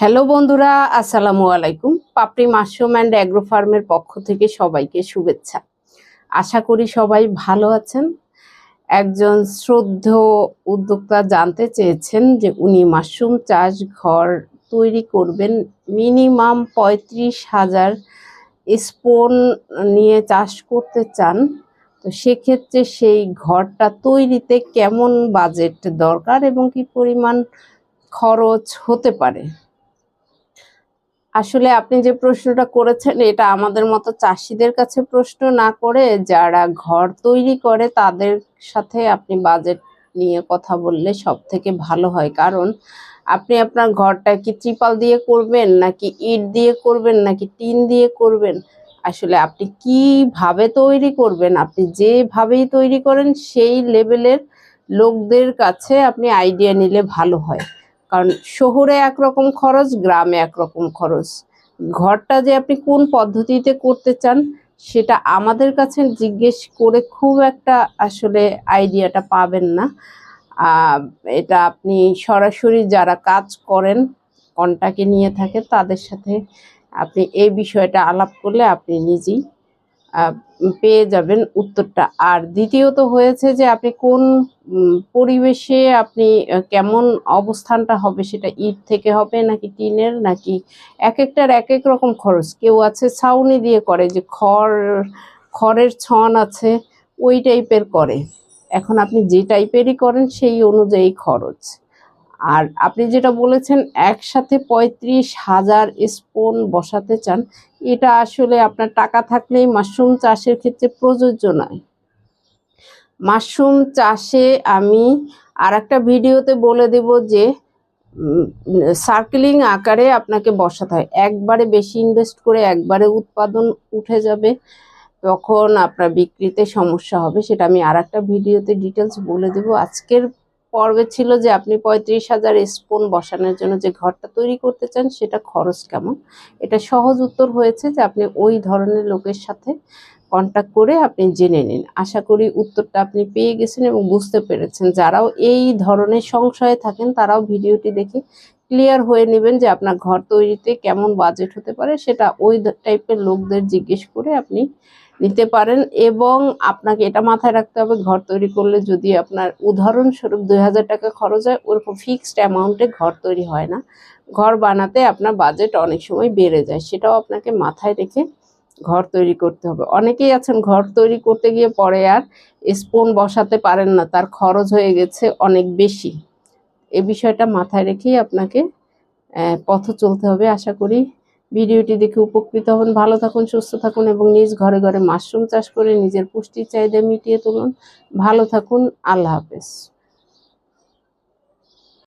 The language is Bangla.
হ্যালো বন্ধুরা, আসসালামু আলাইকুম। পাপড়ি মাশরুম অ্যান্ড অ্যাগ্রো ফার্মের পক্ষ থেকে সবাইকে শুভেচ্ছা। আশা করি সবাই ভালো আছেন। একজন শ্রদ্ধ উদ্যোক্তা জানতে চেয়েছেন যে উনি মাশরুম চাষ ঘর তৈরি করবেন। মিনিমাম পঁয়ত্রিশ হাজার স্পোন নিয়ে চাষ করতে চান। তো সেক্ষেত্রে সেই ঘরটা তৈরিতে কেমন বাজেট দরকার এবং কি পরিমাণ খরচ হতে পারে? আসলে আপনি যে প্রশ্নটা করেছেন, এটা আমাদের মতো চাষিদের কাছে প্রশ্ন না করে যারা ঘর তৈরি করে তাদের সাথে আপনি বাজেট নিয়ে কথা বললে সব থেকে ভালো হয়। কারণ আপনি আপনার ঘরটা কি ত্রিপাল দিয়ে করবেন, নাকি ইট দিয়ে করবেন, নাকি টিন দিয়ে করবেন? আসলে আপনি কীভাবে তৈরি করবেন, আপনি যেভাবেই তৈরি করেন, সেই লেভেলের লোকদের কাছে আপনি আইডিয়া নিলে ভালো হয়। কারণ শহরে একরকম খরচ, গ্রামে একরকম খরচ। ঘরটা যে আপনি কোন পদ্ধতিতে করতে চান, সেটা আমাদের কাছে জিজ্ঞেস করে খুব একটা আসলে আইডিয়াটা পাবেন না। এটা আপনি সরাসরি যারা কাজ করেন কন্টাকে নিয়ে থাকে তাদের সাথে আপনি এই বিষয়টা আলাপ করলে আপনি নিজেই পেয়ে যাবেন উত্তরটা। আর দ্বিতীয়ত হয়েছে যে আপনি কোন পরিবেশে আপনি কেমন অবস্থানটা হবে, সেটা ইট থেকে হবে নাকি টিনের, নাকি এক একটার এক এক রকম খরচ? কেউ আছে ছাউনি দিয়ে করে যে খড়, খড়ের ছন আছে, ওই টাইপের করে। এখন আপনি যে টাইপেরই করেন, সেই অনুযায়ী খরচ। আর আপনি যেটা বলেছেন, একসাথে পঁয়ত্রিশ হাজার স্পোন বসাতে চান, এটা আসলে আপনার টাকা থাকলেই মাশরুম চাষের ক্ষেত্রে প্রযোজ্য নয়। মাশরুম চাষে আমি আর একটা ভিডিওতে বলে দেব যে সার্কেলিং আকারে আপনাকে বসাতে হয়। একবারে বেশি ইনভেস্ট করে একবারে উৎপাদন উঠে যাবে, তখন আপনার বিক্রিতে সমস্যা হবে, সেটা আমি আর একটা ভিডিওতে ডিটেলস বলে দেব। আজকের পর্বে ছিল যে আপনি পঁয়ত্রিশ হাজার স্পুন বসানোর জন্য যে ঘরটা তৈরি করতে চান, সেটা খরচ কেমন? এটা সহজ উত্তর হয়েছে যে আপনি ওই ধরনের লোকের সাথে কন্ট্যাক্ট করে আপনি জেনে নিন। আশা করি উত্তরটা আপনি পেয়ে গেছেন এবং বুঝতে পেরেছেন। যারাও এই ধরনের সংশয়ে থাকেন, তারাও ভিডিওটি দেখে ক্লিয়ার হয়ে নেবেন যে আপনার ঘর তৈরিতে কেমন বাজেট হতে পারে, সেটা ওই টাইপের লোকদের জিজ্ঞেস করে আপনি নিতে পারেন। এবং আপনাকে এটা মাথায় রাখতে হবে, ঘর তৈরি করলে যদি আপনার উদাহরণস্বরূপ দুই হাজার টাকা খরচ হয় ওরকম ফিক্সড অ্যামাউন্টে ঘর তৈরি হয় না। ঘর বানাতে আপনার বাজেট অনেক সময় বেড়ে যায়, সেটাও আপনাকে মাথায় রেখে ঘর তৈরি করতে হবে। অনেকেই আছেন ঘর তৈরি করতে গিয়ে পরে আর স্পুন বসাতে পারেন না, তার খরচ হয়ে গেছে অনেক বেশি। এ বিষয়টা মাথায় রেখেই আপনাকে পথ চলতে হবে। আশা করি ভিডিওটি দেখে উপকৃত হন ভালো থাকুন, সুস্থ থাকুন এবং নিজ ঘরে ঘরে মাশরুম চাষ করে নিজের পুষ্টির চাহিদা মিটিয়ে তুলুন। ভালো থাকুন, আল্লাহ হাফেজ।